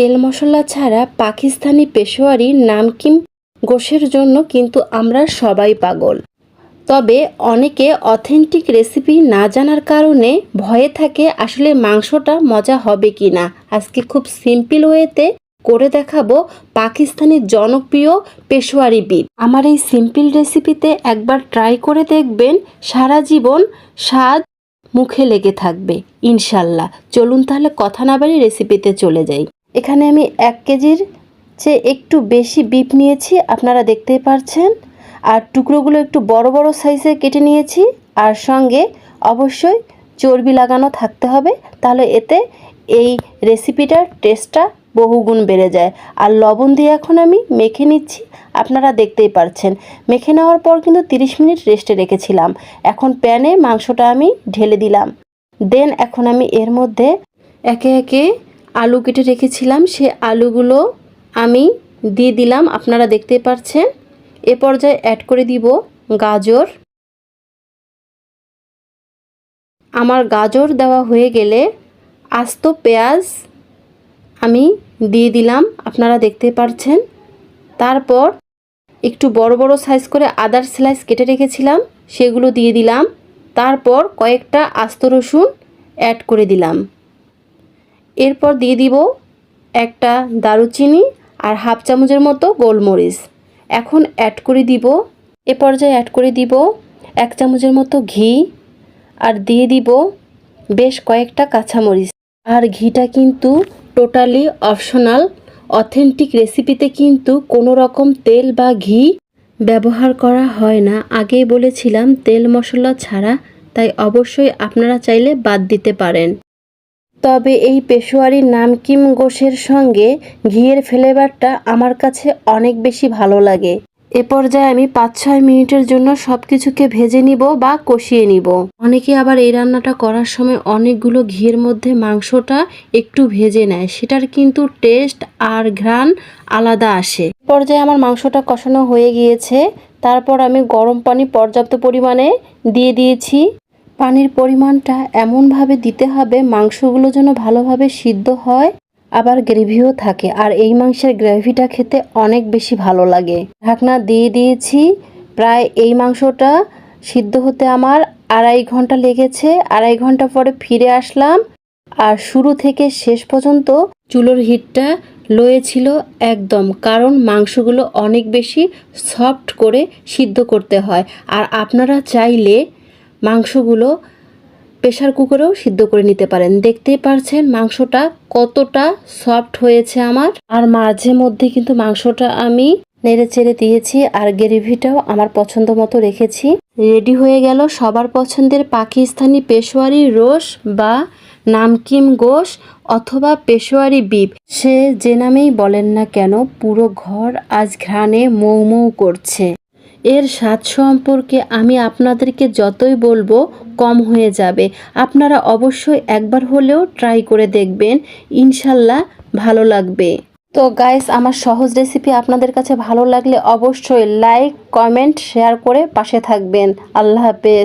তেল মশলা ছাড়া পাকিস্তানি পেশোয়ারি নামকিন গোশের জন্য কিন্তু আমরা সবাই পাগল। তবে অনেকে অথেন্টিক রেসিপি না জানার কারণে ভয়ে থাকে আসলে মাংসটা মজা হবে কি না আজকে খুব সিম্পল ওয়েতে করে দেখাবো পাকিস্তানি জনপ্রিয় পেশোয়ারি বিপ আমার এই সিম্পল রেসিপিতে একবার ট্রাই করে দেখবেন, সারা জীবন স্বাদ মুখে লেগে থাকবে, ইনশাল্লাহ। চলুন তাহলে কথা না বাড়ি রেসিপিতে চলে যাই। এখানে আমি এক কেজির চেয়ে একটু বেশি বিপ নিয়েছি, আপনারা দেখতেই পারছেন। আর টুকরোগুলো একটু বড় বড় সাইজে কেটে নিয়েছি, আর সঙ্গে অবশ্যই চর্বি লাগানো থাকতে হবে, তাহলে এতে এই রেসিপিটার টেস্টটা বহুগুণ বেড়ে যায়। আর লবণ দিয়ে এখন আমি মেখে নিচ্ছি, আপনারা দেখতেই পারছেন। মেখে নেওয়ার পর কিন্তু 30 মিনিট রেস্টে রেখেছিলাম। এখন প্যানে মাংসটা আমি ঢেলে দিলাম। দেন এখন আমি এর মধ্যে একে একে আলু কেটে রেখেছিলাম, সে আলুগুলো আমি দিয়ে দিলাম, আপনারা দেখতে পারছেন। এ পর্যায়ে অ্যাড করে দিব গাজর। আমার গাজর দেওয়া হয়ে গেলে আস্ত পেঁয়াজ আমি দিয়ে দিলাম, আপনারা দেখতে পারছেন। তারপর একটু বড় বড় সাইজ করে আদার স্লাইস কেটে রেখেছিলাম, সেগুলো দিয়ে দিলাম। তারপর কয়েকটা আস্ত রসুন অ্যাড করে দিলাম। এরপর দিয়ে দিব একটা দারুচিনি আর হাফ চামচের মতো গোলমরিচ। এখন অ্যাড করে দিব, এ পর্যায়ে অ্যাড করে দিব এক চামচের মতো ঘি আর দিয়ে দিব বেশ কয়েকটা কাঁচামরিচ। আর ঘিটা কিন্তু টোটালি অপশনাল অথেন্টিক রেসিপিতে কিন্তু কোনো রকম তেল বা ঘি ব্যবহার করা হয় না। আগেই বলেছিলাম তেল মশলা ছাড়া, তাই অবশ্যই আপনারা চাইলে বাদ দিতে পারেন। তবে এই পেশোয়ারি নামকিম গোশের সঙ্গে ঘিয়ের ফ্লেভারটা আমার কাছে অনেক বেশি ভালো লাগে। এ পর্যায়ে আমি পাঁচ ছয় মিনিটের জন্য সব কিছুকে ভেজে নিব বা কষিয়ে নিব। অনেকে আবার এই রান্নাটা করার সময় অনেকগুলো ঘিয়ের মধ্যে মাংসটা একটু ভেজে নেয়। সেটার কিন্তু টেস্ট আর ঘ্রাণ আলাদা আসে। পর্যায়ে আমার মাংসটা কষানো হয়ে গিয়েছে। তারপর আমি গরম পানি পর্যাপ্ত পরিমাণে দিয়ে দিয়েছি। পানির পরিমাণটা এমনভাবে দিতে হবে, মাংসগুলো যেন ভালোভাবে সিদ্ধ হয়, আবার গ্রেভিও থাকে। আর এই মাংসের গ্রেভিটা খেতে অনেক বেশি ভালো লাগে। ঢাকনা দিয়ে দিয়েছি। প্রায় এই মাংসটা সিদ্ধ হতে আমার আড়াই ঘণ্টা লেগেছে। আড়াই ঘণ্টা পরে ফিরে আসলাম। আর শুরু থেকে শেষ পর্যন্ত চুলোর হিটটা লোয়ে ছিল একদম, কারণ মাংসগুলো অনেক বেশি সফট করে সিদ্ধ করতে হয়। আর আপনারা চাইলে মাংসগুলো প্রেশার কুকারেও সিদ্ধ করে নিতে পারেন। দেখতেই পারছেন মাংসটা কতটা সফট হয়েছে আমার। আর মাঝে মধ্যে কিন্তু মাংসটা আমি নেড়ে চেড়ে দিয়েছি আর গ্রেভিটাও আমার পছন্দ মতো রেখেছি। রেডি হয়ে গেল সবার পছন্দের পাকিস্তানি পেশোয়ারি রোস বা নামকিম গোশ অথবা পেশোয়ারি বিপ সে যে নামেই বলেন না কেন, পুরো ঘর আজ ঘ্রাণে মৌ মৌ করছে। এর স্বাদ সম্পর্কে আমি আপনাদেরকে যতই বলব, কম হয়ে যাবে। আপনারা অবশ্যই একবার হলেও ট্রাই করে দেখবেন। ইনশাল্লাহ ভালো লাগবে। তো গাইস আমার সহজ রেসিপি আপনাদের কাছে ভালো লাগলে অবশ্যই লাইক কমেন্ট শেয়ার করে পাশে থাকবেন। আল্লাহ হাফেজ।